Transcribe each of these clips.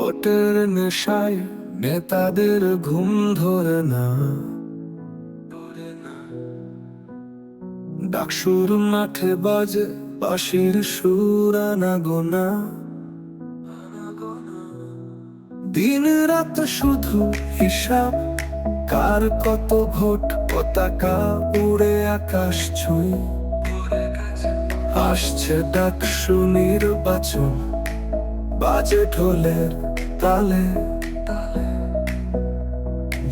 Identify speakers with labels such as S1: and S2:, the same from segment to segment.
S1: ভোটের নেশায় নেতাদের ঘুম ধরে না। ডাকসুর মাঠে বাজে বাঁশির সুর আনা গোনা দিন রাত শুধু হিসাব, কার কত ভোট পতাকা উড়ে আকাশ ছুঁই। আসছে ডাকসু নির্বাচন, বাজে ঢোলের তালে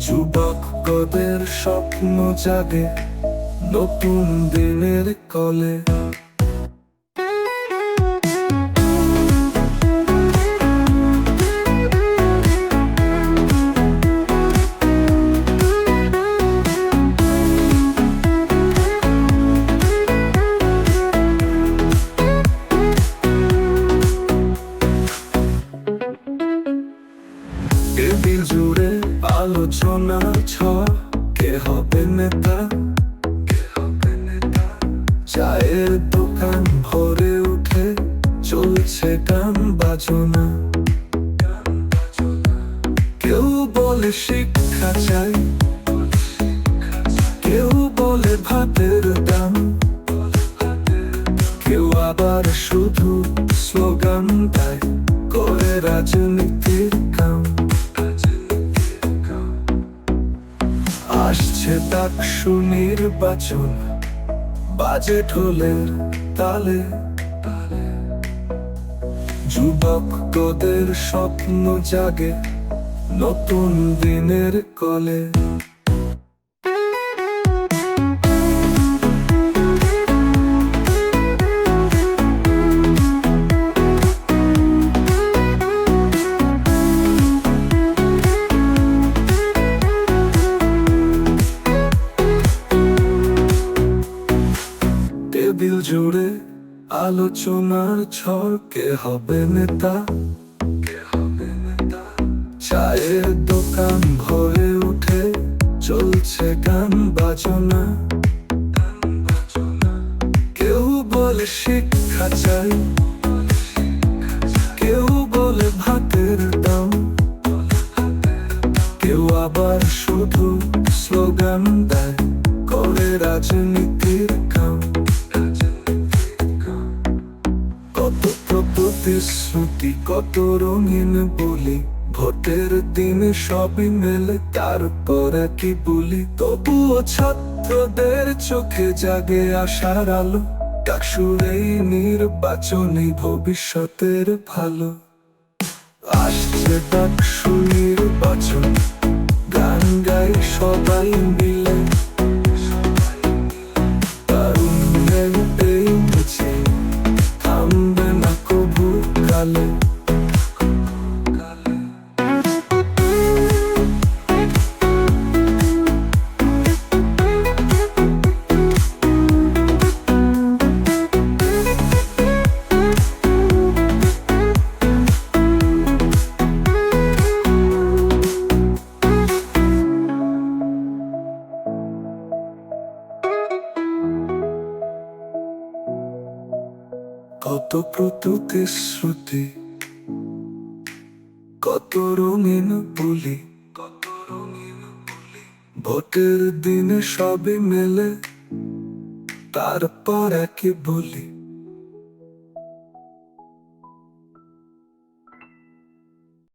S1: যুবক গদের স্বপ্ন জাগে নতুন দিনের কলে। টেবিল জুড়ে আলোচনা ছ কে হবে নেতা? চায়ের দোকান ভরে উঠে চলছে গান বাজনা। কেউ বলে শিক্ষা চাই। কেউ বলে ভাতের দাম। কেউ আবার শুধু স্লোগান দেয়, করে রাজনীতির কাম তাক ডাকসু বাচন বাজে ঢোলের তালে। যুবক তোদের স্বপ্ন জাগে নতুন দিনের কলে। টেবিল জুড়ে আলোচনার ঝড় কে হবে নেতা? চায়ের দোকান ভরে উঠে চলছে গান বাজনা। কেউ বলে শিক্ষা চাই, কেউ বলে ভাতের দাম। কেউ আবার শুধু স্লোগান দেয়, করে রাজনীতির কত রঙিন বলি, ভোটের দিন সবই মেলে, তারপরে কি বলি? তবুও ছাত্রদের চোখে জাগে আশার আলো ডাকসুর এই নির্বাচনী ভবিষ্যতের ভালো। আসছে ডাকসু প্রতিশ্রুতি কত রঙিন বলি কত রঙিন বলি। ভোটের দিনে সবই মেলে তারপর একে বলি।